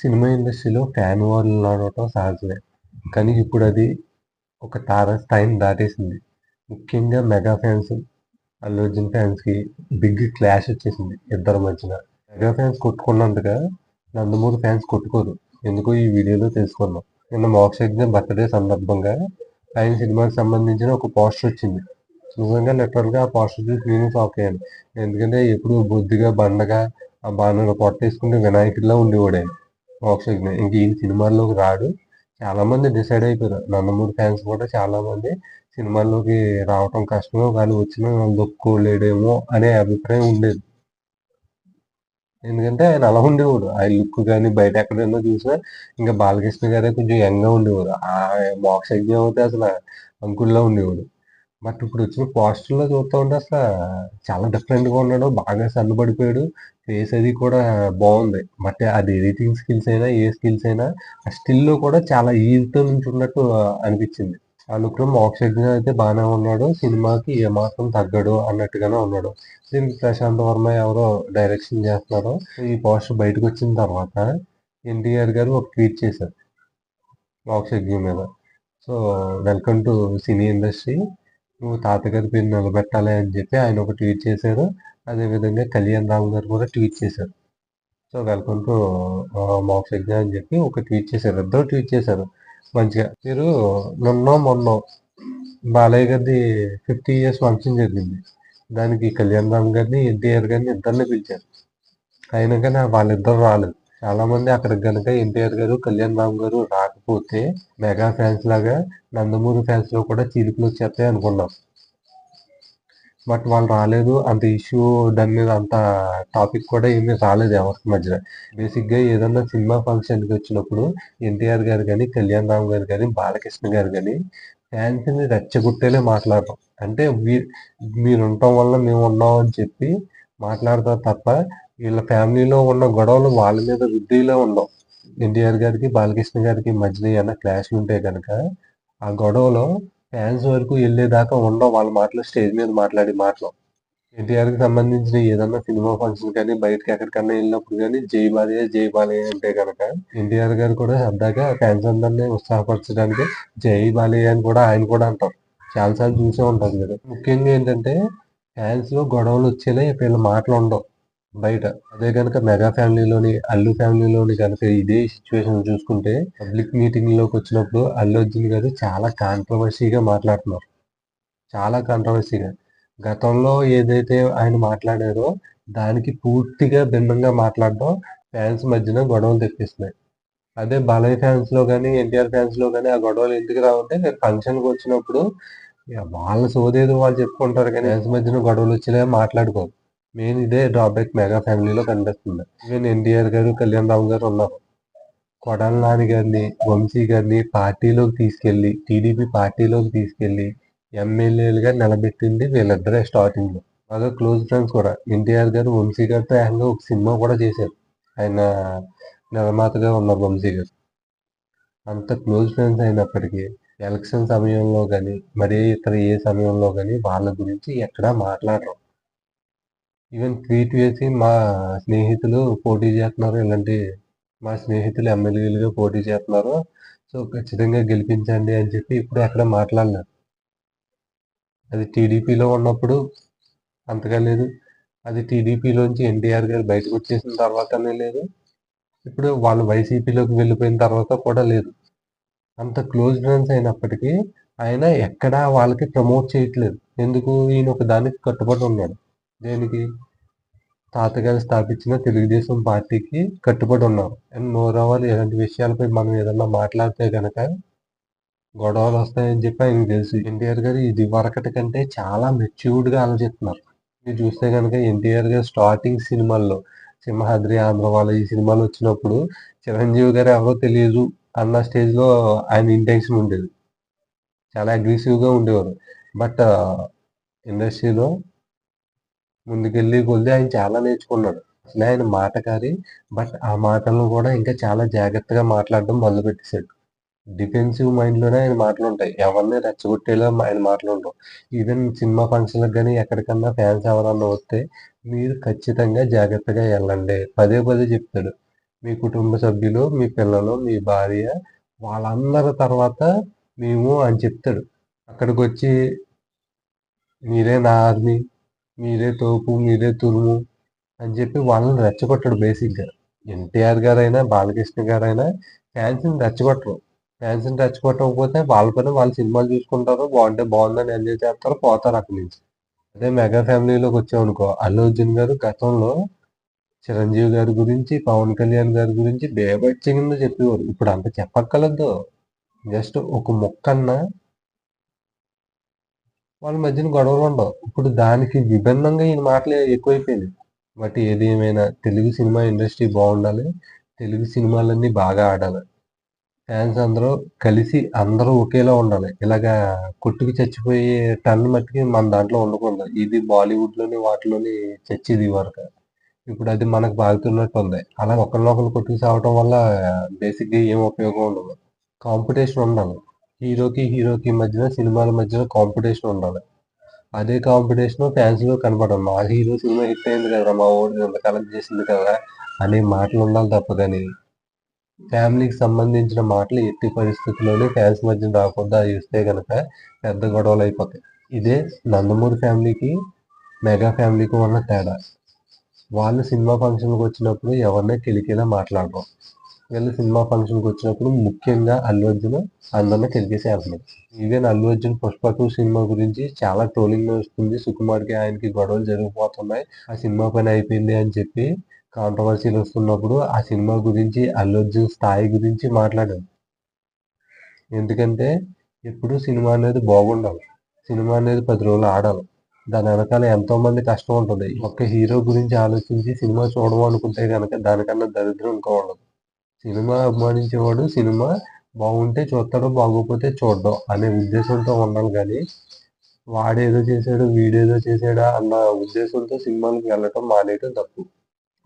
Cinema ఇండస్ట్రీలో fan వార్లు నడవటం సహజమే. కానీ ఇప్పుడు అది ఒక తారస్థాయిని దాటేసింది. ముఖ్యంగా మెగా ఫ్యాన్స్, అల్లు అర్జున్ ఫ్యాన్స్‌కి బిగ్ క్లాష్ వచ్చేసింది ఇద్దరి మధ్యన. మెగా ఫ్యాన్స్ కొట్టుకున్నంతగా నందమూరి ఫ్యాన్స్ కొట్టుకోరు. ఎందుకో ఈ వీడియోలో తెలుసుకుందాం. నిన్న మోక్షజ్ఞ బర్త్‌డే సందర్భంగా ఆయన సినిమాకి సంబంధించిన ఒక పోస్టర్ వచ్చింది. నిజంగా లిటరల్‌గా ఆ పోస్టర్ చూసి నేను షాక్ అయ్యాను. ఎందుకంటే ఎప్పుడు బొద్దుగా, బండగా ఆ బాణంలో పొట్టేసుకుంటే వినాయకుడిలా ఉండేవాడాయన మోక్షజ్ఞ. ఇంక ఈ సినిమాల్లోకి రాడు. చాలామంది డిసైడ్ అయిపోయారు. నందమూరి ఫ్యాన్స్ కూడా చాలామంది సినిమాల్లోకి రావటం కష్టమే. వాళ్ళు వచ్చిన దొప్పుకోలేడేమో అనే అభిప్రాయం ఉండేది. ఎందుకంటే ఆయన అలా ఉండేవాడు. ఆ లుక్ కానీ బయట ఎక్కడైనా చూసినా ఇంకా బాలకృష్ణ గారే కొంచెం యంగ్‌గా ఉండేవాడు ఆ మోక్షజ్ఞ అయితే అసలు అంకుల్‌లా ఉండేవాడు. బట్ ఇప్పుడు వచ్చిన పోస్టర్‌లో చూస్తా ఉంటే అసలు చాలా డిఫరెంట్‌గా ఉన్నాడు. బాగా సన్నబడిపోయాడు. ఫేస్ అది కూడా బాగుంది బట్ అది ఎడిటింగ్ స్కిల్స్ అయినా, ఏ స్కిల్స్ అయినా ఆ స్టిల్‌లో కూడా చాలా ఈజీతో నుంచున్నట్టు అనిపించింది. ఆ లుక్‌లో మోక్షజ్ఞ అయితే బాగానే ఉన్నాడు. సినిమాకి ఏమాత్రం తగ్గడు అన్నట్టుగానే ఉన్నాడు. దీనికి ప్రశాంత్ వర్మ ఎవరో డైరెక్షన్ చేస్తున్నారు. ఈ పోస్టర్ బయటకొచ్చిన తర్వాత ఎన్టీఆర్ గారు ఒక ట్వీట్ చేశారు. మోక్షజ్ఞ మీద. So, welcome to cine industry. నువ్వు తాతగారి పేరు నిలబెట్టాలి అని చెప్పి ఆయన ఒక ట్వీట్ చేశారు. అదేవిధంగా కళ్యాణ్ రామ్ గారు కూడా ట్వీట్ చేశారు. So, welcome to max exam అని చెప్పి ఒక ట్వీట్ చేశారు. ఇద్దరు ట్వీట్ చేశారు మంచిగా. మీరు నిన్నో, మొన్నో బాలయ్య గారిది 50 ఇయర్స్ ఫంక్షన్ జరిగింది. దానికి కళ్యాణ్ రామ్ గారిని, ఎన్టీఆర్ గారిని ఇద్దరిని పిలిచారు. అయినా కానీ వాళ్ళిద్దరూ రాలేదు. చాలామంది అక్కడికి గనుక ఎన్టీఆర్ గారు, కళ్యాణ్ బాబు గారు రాకపోతే మెగా ఫ్యాన్స్ లాగా నందమూరి ఫ్యాన్స్‌లో కూడా చీలికలు వచ్చేస్తాయి అనుకున్నాం బట్ వాళ్ళు రాలేదు. అంత ఇష్యూ దాని మీద అంత టాపిక్ కూడా ఏమీ రాలేదు ఎవరికి మధ్యన. బేసిక్‌గా ఏదన్నా సినిమా ఫంక్షన్‌కి వచ్చినప్పుడు ఎన్టీఆర్ గారు కానీ కళ్యాణ్ రామ్ గారు కానీ బాలకృష్ణ గారు కానీ ఫ్యాన్స్‌ని రెచ్చగొట్టేలే మాట్లాడటం అంటే మీ మీరుండటం వల్ల మేమున్నాం అని చెప్పి మాట్లాడతారు తప్ప వీళ్ళ ఫ్యామిలీలో ఉన్న గొడవలు వాళ్ళ మీద వృద్ధిలో ఉండవు. ఎన్టీఆర్ గారికి, బాలకృష్ణ గారికి మధ్యలో ఏమైనా క్లాష్‌లు ఉంటే కనుక ఆ గొడవలు ఫ్యాన్స్ వరకు వెళ్ళేదాకా ఉండవు. వాళ్ళ మాటలు స్టేజ్ మీద మాట్లాడే మాటలు. ఎన్టీఆర్‌కి సంబంధించిన ఏదన్నా సినిమా ఫంక్షన్ కానీ, బయటకి ఎక్కడికన్నా వెళ్ళినప్పుడు కానీ జై బాలయ్య, జై బాలయ్య అంటే కనుక ఎన్టీఆర్ గారు కూడా సరదాగా ఫ్యాన్స్ అందరిని ఉత్సాహపరచడానికి జై బాలయ్య అని కూడా ఆయన కూడా అంటారు. చాలాసార్లు చూసే ఉంటారు మీరు. ముఖ్యంగా ఏంటంటే ఫ్యాన్స్‌లో గొడవలు వచ్చేలా వీళ్ళ మాటలు ఉండవు బయట. అదే కనుక మెగా ఫ్యామిలీలోని, అల్లు ఫ్యామిలీలోని కనుక ఇదే సిచ్యువేషన్ చూసుకుంటే పబ్లిక్ మీటింగ్‌లోకి వచ్చినప్పుడు అల్లు అర్జున్ గారు చాలా కాంట్రవర్సీగా మాట్లాడుతున్నారు. చాలా కాంట్రవర్సీగా గతంలో ఏదైతే ఆయన మాట్లాడారో దానికి పూర్తిగా భిన్నంగా మాట్లాడడం ఫ్యాన్స్ మధ్యన గొడవలు తెప్పిస్తున్నాయి. అదే బాలయ్య ఫ్యాన్స్‌లో కానీ ఎన్టీఆర్ ఫ్యాన్స్‌లో కానీ ఆ గొడవలు ఎందుకు రావంటే నేను ఫంక్షన్‌కి వచ్చినప్పుడు వాళ్ళ సోదేదో వాళ్ళు చెప్పుకుంటారు కానీ ఫ్యాన్స్ మధ్యన గొడవలు వచ్చేలాగా మాట్లాడుకోరు. మెయిన్ ఇదే డ్రాబ్యాక్ మెగా ఫ్యామిలీలో కనిపిస్తుంది. ఈవెన్ ఎన్టీఆర్ గారు, కళ్యాణ్ రావు గారు ఉన్నారు. కొడాల నాని గారిని, వంశీ గారిని పార్టీలోకి తీసుకెళ్ళి, టీడీపీ పార్టీలోకి తీసుకెళ్ళి ఎమ్మెల్యేలుగా నిలబెట్టింది వీళ్ళిద్దరే స్టార్టింగ్‌లో. బాగా క్లోజ్ ఫ్రెండ్స్ కూడా. ఎన్టీఆర్ గారు వంశీ గారితో ఏకంగా ఒక సినిమా కూడా చేశారు. ఆయన నిర్మాతగా ఉన్నారు వంశీ గారు. అంత క్లోజ్ ఫ్రెండ్స్ అయినప్పటికీ ఎలక్షన్ సమయంలో కానీ మరే ఇతర ఏ సమయంలో కానీ వాళ్ళ గురించి ఎక్కడా మాట్లాడరు. ఈవెన్ ట్వీట్ వేసి మా స్నేహితులు పోటీ చేస్తున్నారు. ఇలాంటి మా స్నేహితులు ఎమ్మెల్యేలుగా పోటీ చేస్తున్నారు. సో, ఖచ్చితంగా గెలిపించండి అని చెప్పి ఇప్పుడు అక్కడ మాట్లాడలేదు. అది టీడీపీలో ఉన్నప్పుడు అంతగా లేదు. అది టీడీపీలోంచి ఎన్టీఆర్ గారు బయటకు వచ్చేసిన తర్వాతనే లేదు. ఇప్పుడు వాళ్ళు వైసీపీలోకి వెళ్ళిపోయిన తర్వాత కూడా లేదు. అంత క్లోజ్ ఫ్రెండ్స్ అయినప్పటికీ ఆయన ఎక్కడా వాళ్ళకి ప్రమోట్ చేయట్లేదు. ఎందుకు? ఈయన ఒక దానికి కట్టుబడి ఉన్నాడు. దేనికి? తాతగారు స్థాపించిన తెలుగుదేశం పార్టీకి కట్టుబడి ఉన్నారు. అండ్ మోర్ ఓవర్ ఇలాంటి విషయాలపై మనం ఏదన్నా మాట్లాడితే కనుక గొడవలు వస్తాయని చెప్పి ఆయనకు తెలుసు. ఎన్టీఆర్ గారు ఇది వరకటి కంటే చాలా మెచ్యూర్డ్‌గా ఆలోచిస్తున్నారు. మీరు చూస్తే కనుక ఎన్టీఆర్ గారు స్టార్టింగ్ సినిమాల్లో 'సింహాద్రి ఆంధ్రవాల' ఈ సినిమాలు వచ్చినప్పుడు చిరంజీవి గారు ఎవరో తెలియదు అన్న స్టేజ్‌లో ఆయన ఇంటెన్షన్ ఉండేది. చాలా అగ్రెసివ్‌గా ఉండేవారు. బట్ ఇండస్ట్రీలో ముందుకెళ్ళి కొద్ది ఆయన చాలా నేర్చుకున్నాడు. అసలే ఆయన మాటకారి. బట్ ఆ మాటలను కూడా ఇంకా చాలా జాగ్రత్తగా మాట్లాడడం మొదలుపెట్టేసాడు. డిఫెన్సివ్ మైండ్‌లోనే ఆయన మాటలు ఉంటాయి ఎవరిని రెచ్చగొట్టేలా ఆయన మాటలు మాటలుండవు. ఈవెన్ సినిమా ఫంక్షన్‌లకు కానీ ఎక్కడికన్నా ఫ్యాన్స్ ఎవరన్నా వస్తే మీరు ఖచ్చితంగా జాగ్రత్తగా వెళ్ళండి పదే పదే చెప్తాడు. మీ కుటుంబ సభ్యులు, మీ పిల్లలు, మీ భార్య వాళ్ళందరి తర్వాత మేము అని చెప్తాడు. అక్కడికొచ్చి మీరే నా ఆర్మీ, మీరే తోపు, మీరే తురుము అని చెప్పి వాళ్ళని రెచ్చగొట్టడు బేసిక్‌గా. ఎన్టీఆర్ గారైనా, బాలకృష్ణ గారైనా ఫ్యాన్స్‌ని రెచ్చగొట్టరు. ఫ్యాన్స్‌ని రెచ్చగొట్టకపోతే వాళ్ళ పని వాళ్ళు సినిమాలు చూసుకుంటారు. బాగుంటే బాగుందని ఎంజాయ్ చేస్తారు. పోతారు అక్కడి నుంచి. అదే మెగా ఫ్యామిలీలోకి వచ్చామనుకో అల్లు అర్జున్ గారు గతంలో చిరంజీవి గారి గురించి, పవన్ కళ్యాణ్ గారి గురించి బీభత్సంగా చెప్పేవారు. ఇప్పుడు అంత చెప్పక్కర్లేదు. జస్ట్ ఒక ముక్కన్నా వాళ్ళ మధ్యన గొడవలు ఉండవు ఇప్పుడు దానికి విభిన్నంగా ఈయన మాటలు ఎక్కువైపోయింది బట్ ఏది ఏమైనా తెలుగు సినిమా ఇండస్ట్రీ బాగుండాలి. తెలుగు సినిమాలన్నీ బాగా ఆడాలి. ఫ్యాన్స్ అందరూ కలిసి అందరూ ఒకేలా ఉండాలి. ఇలాగా కొట్టుకు చచ్చిపోయే టన్ మట్టుకి మన దాంట్లో ఉండకుండా ఇది బాలీవుడ్‌లోని వాటిలోని చచ్చేది ఇదివరకు. ఇప్పుడు అది మనకు బాగుతున్నట్టుంది. అలా ఒకరినొకరు కొట్టుకు సావటం వల్ల బేసిక్‌గా ఏం ఉపయోగం ఉండదు. కాంపిటీషన్ ఉండాలి. హీరోకి, హీరోకి మధ్యన సినిమాల మధ్యన కాంపిటీషన్ ఉండాలి. అదే కాంపిటీషన్ ఫ్యాన్స్‌లో కనపడాలి. మా హీరో సినిమా హిట్ అయింది కదా మా ఓడి ఇంత కలెక్ట్ చేసింది కదా! అనే మాటలు ఉండాలి తప్ప కానీ ఫ్యామిలీకి సంబంధించిన మాటలు ఎట్టి పరిస్థితుల్లోనే ఫ్యాన్స్ మధ్యన రాకుండా చూస్తే కనుక పెద్ద గొడవలు అయిపోతాయి. ఇదే నందమూరి ఫ్యామిలీకి, మెగా ఫ్యామిలీకి ఉన్న తేడా. వాళ్ళు సినిమా ఫంక్షన్‌కి వచ్చినప్పుడు ఎవరినైనా కిలికిలా మాట్లాడరు. వెళ్ళి సినిమా ఫంక్షన్‌కి వచ్చినప్పుడు ముఖ్యంగా అల్లు అర్జున్ అందరిని కిలికేసేస్తున్నాడు. ఈవెన్ అల్లు అర్జున్ 'పుష్ప 2' సినిమా గురించి చాలా ట్రోలింగ్ వస్తుంది సుకుమార్‌కి ఆయనకి గొడవలు జరిగిపోతున్నాయి. ఆ సినిమా పని అయిపోయింది అని చెప్పి కాంట్రవర్సీలు వస్తున్నప్పుడు ఆ సినిమా గురించి అల్లు అర్జున్ స్థాయి గురించి మాట్లాడాను. ఎందుకంటే ఎప్పుడు సినిమా అనేది బాగుండాలి. సినిమా అనేది పది రోజులు ఆడాలి. దాని వెనకాల ఎంతో మంది కష్టం ఉంటుంది ఒక్క హీరో గురించి ఆలోచించి సినిమా చూడడం అనుకుంటే కనుక దానికన్నా దరిద్రం ఇంకా ఉండదు. సినిమా అభిమానించేవాడు సినిమా బాగుంటే చూస్తాడు. బాగోకపోతే చూడడం అనే ఉద్దేశంతో ఉండాలి కానీ వాడేదో చేశాడు వీడేదో చేశాడా అన్న ఉద్దేశంతో సినిమాలకు వెళ్ళటం మానేయటం తప్పు.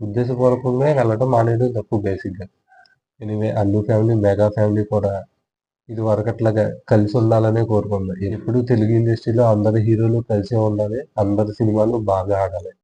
ఉద్దేశపూర్వకంగా వెళ్ళటం మానేయడం తప్పు బేసిక్‌గా. Anyway Allu family, mega family కూడా ఇదివరకట్లాగా కలిసి ఉండాలనే కోరుకుంది. ఎప్పుడు తెలుగు ఇండస్ట్రీలో అందరి హీరోలు కలిసే ఉండాలి. అందరి సినిమాలు బాగా ఆడాలి.